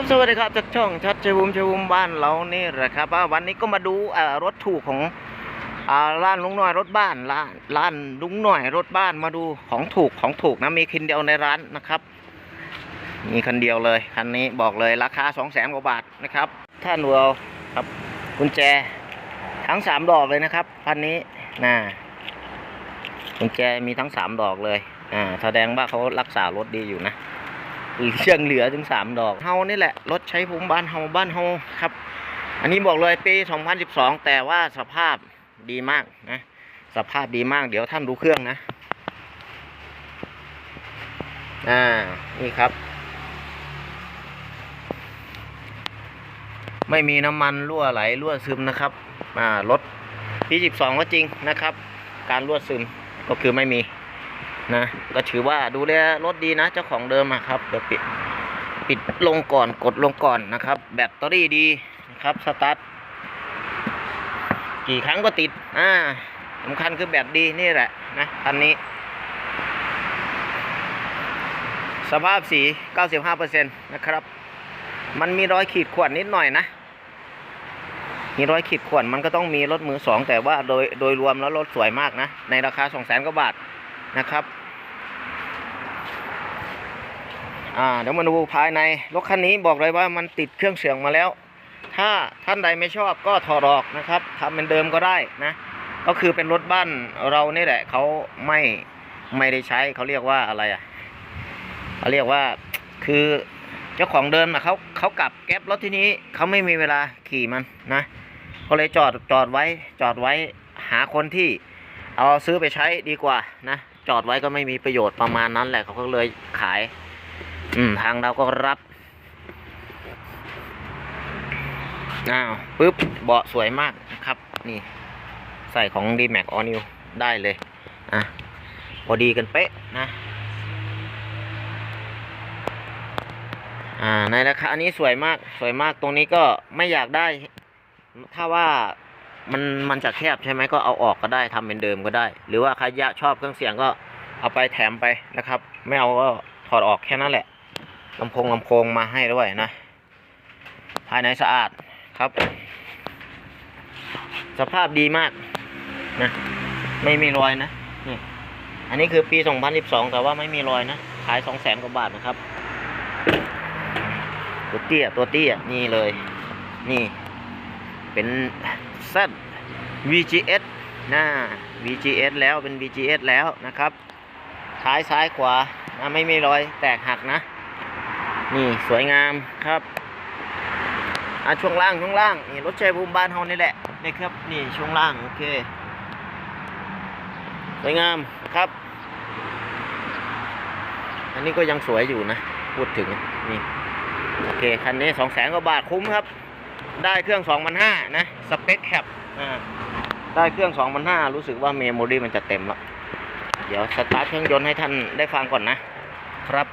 ครับสวัสดีครับจากช่องชัดชัยภูมิชัยภูมิบ้านเรานี่แหละครับวันนี้ก็มาดูรถถูกของร้านลุงหน่อยรถบ้านร้านร้านลุงหน่อยรถบ้านมาดูของถูกของถูกนะมีคันเดียวในร้านนะครับมีคันเดียวเลยคันนี้บอกเลยราคาสองแสนกว่าบาทนะครับท่านดูเอาครับกุญแจทั้งสามดอกเลยนะครับคันนี้นะกุญแจมีทั้งสามดอกเลยอ่าแสดงว่าเขารักษารถดีอยู่นะ ยังเหลือถึงสามดอกเฮานี่แหละ รถใช้ภูมิบ้านเฮาบ้านเฮาครับ อันนี้บอกเลยปี 2012 แต่ว่าสภาพดีมากนะ สภาพดีมาก เดี๋ยวท่านดูเครื่องนะ อ่า นี่ครับ ไม่มีน้ำมันรั่วไหลรั่วซึมนะครับ อ่ารถปี 12 ก็จริงนะครับ การรั่วซึมก็คือไม่มี นะก็ถือว่าดูแลรถดีนะ เจ้าของเดิมครับเดี๋ยวปิดปิดลงก่อนกดลงก่อนนะครับ แบตเตอรี่ดีนะครับสตาร์ทกี่ครั้งก็ติดอ่าสำคัญคือแบตดีนี่แหละนะคันนี้ สภาพสี 95%นะครับ มันมีรอยขีดข่วนนิดหน่อยนะมีรอยขีดข่วนมันก็ต้องมีรถมือสองแต่ว่าโดยโดยรวมแล้วรถสวยมากนะ ในราคา2 0 0 0 0 0กว่าบาทนะครับ อ่าเดี๋ยวมาดูภายในรถคันนี้บอกเลยว่ามันติดเครื่องเสียงมาแล้ว ถ้าท่านใดไม่ชอบก็ถอดออกนะครับทำเป็นเดิมก็ได้นะ ก็คือเป็นรถบ้านเรานี่แหละเขาไม่ไม่ได้ใช้เขาเรียกว่าอะไรอะเขาเรียกว่าคือเจ้าของเดิมนะเขาเขากลับแก๊ปรถที่นี้เขาไม่มีเวลาขี่มันนะก็เลยจอดจอดไว้จอดไว้หาคนที่เอาซื้อไปใช้ดีกว่านะจอดไว้ก็ไม่มีประโยชน์ประมาณนั้นแหละเขาก็เลยขาย อืม ทางเราก็รับอ้าวปึ๊บเบาะสวยมากนะครับ นี่ ใส่ของ d m a x All New ได้เลย อะ พอดีกันเป๊ะนะ อ่า ในราคาอันนี้สวยมาก สวยมากตรงนี้ก็ไม่อยากได้ ถ้าว่ามันมันจะแคบใช่ไหมก็เอาออกก็ได้ทำเป็นเดิมก็ได้ หรือว่าใครอยากชอบเครื่องเสียงก็เอาไปแถมไปนะครับ ไม่เอาก็ถอดออกแค่นั้นแหละ ลำโพงลำโพงมาให้ด้วยนะ ภายในสะอาดครับ สภาพดีมากนะไม่มีรอยนะนี่อันนี้คือปี 2012 แต่ว่าไม่มีรอยนะ ขาย 200,000กว่าบาทนะครับ ตัวเตี้ยตัวเตี้ยนี่เลย นี่ เป็น Z VGS นะ VGS แล้วเป็น VGS แล้วนะครับท้ายซ้ายขวานะไม่มีรอยแตกหักนะ นี่สวยงามครับอะช่วงล่างช่วงล่างนี่รถเชยภูมบ้านเฮานี่แหละนี่ครับนี่ช่วงล่างโอเคสวยงามครับ อันนี้ก็ยังสวยอยู่นะ พูดถึงนี่โอเคคันนี้สองแสนกว่าบาทคุ้มครับ ได้เครื่อง2,500นห้านะสเปคแคปอ่าได้เครื่อง2,500รู้สึกว่าเมมโมรี่มันจะเต็มแล้ว เดี๋ยวสตาร์ทเครื่องยนต์ให้ท่านได้ฟังก่อนนะครับ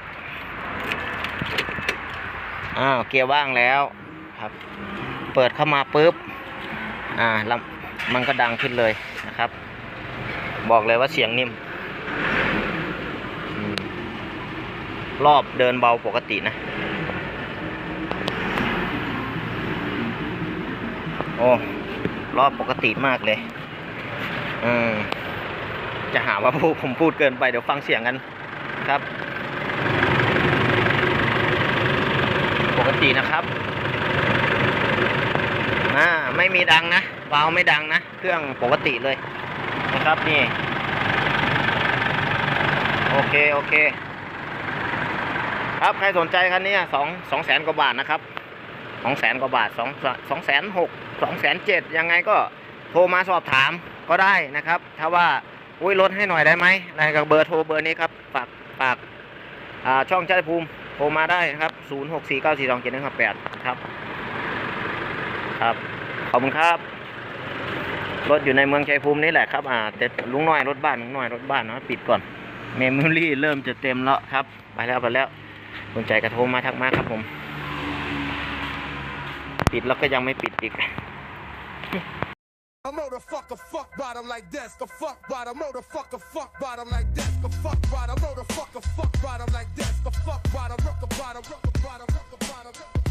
อ้าวเกียร์ว่างแล้วครับ เปิดเข้ามาปุ๊บอ่าแล้วมันก็ดังขึ้นเลยนะครับ บอกเลยว่าเสียงนิ่ม รอบเดินเบาปกตินะ โอ้รอบปกติมากเลยอืมจะหาว่าพูดผมพูดเกินไปเดี๋ยวฟังเสียงกันครับ กตินะครับอ่าไม่มีดังนะวาล์วไม่ดังนะ เครื่องปกติเลยนะครับนี่ โอเค โอเค ครับใครสนใจคันนี้สองสองแสนกว่าบาทนะครับสองแสนกว่าบาทสองสองแสนหกสองแสนเจ็ดยังไงก็โทรมาสอบถามก็ได้นะครับ ถ้าว่าอุ้ยลดให้หน่อยได้ไหมอะไรกับเบอร์โทรเบอร์นี้ครับ ฝากฝากช่องชัยภูมิ โทรมาได้นะครับศูนย์หกสี่เก้าสี่สองเจ็ดหนึ่งแปดครับ ครับ ขอบคุณครับ รถอยู่ในเมืองชัยภูมินี่แหละครับ อ่า แต่ลุงน้อยรถบ้านลุงน้อยรถบ้านนะปิดก่อน เมมโมรี่เริ่มจะเต็มแล้วครับ ไปแล้วไปแล้วสนใจกระโทรมาทักมาครับผม ปิดแล้วก็ยังไม่ปิดอีก motherfucker fuck bottom like this. The fuck bottom, motherfucker fuck bottom like this. The fuck bottom, motherfucker fuck bottom like this. The fuck bottom, rock the bottom, rock the bottom, rock the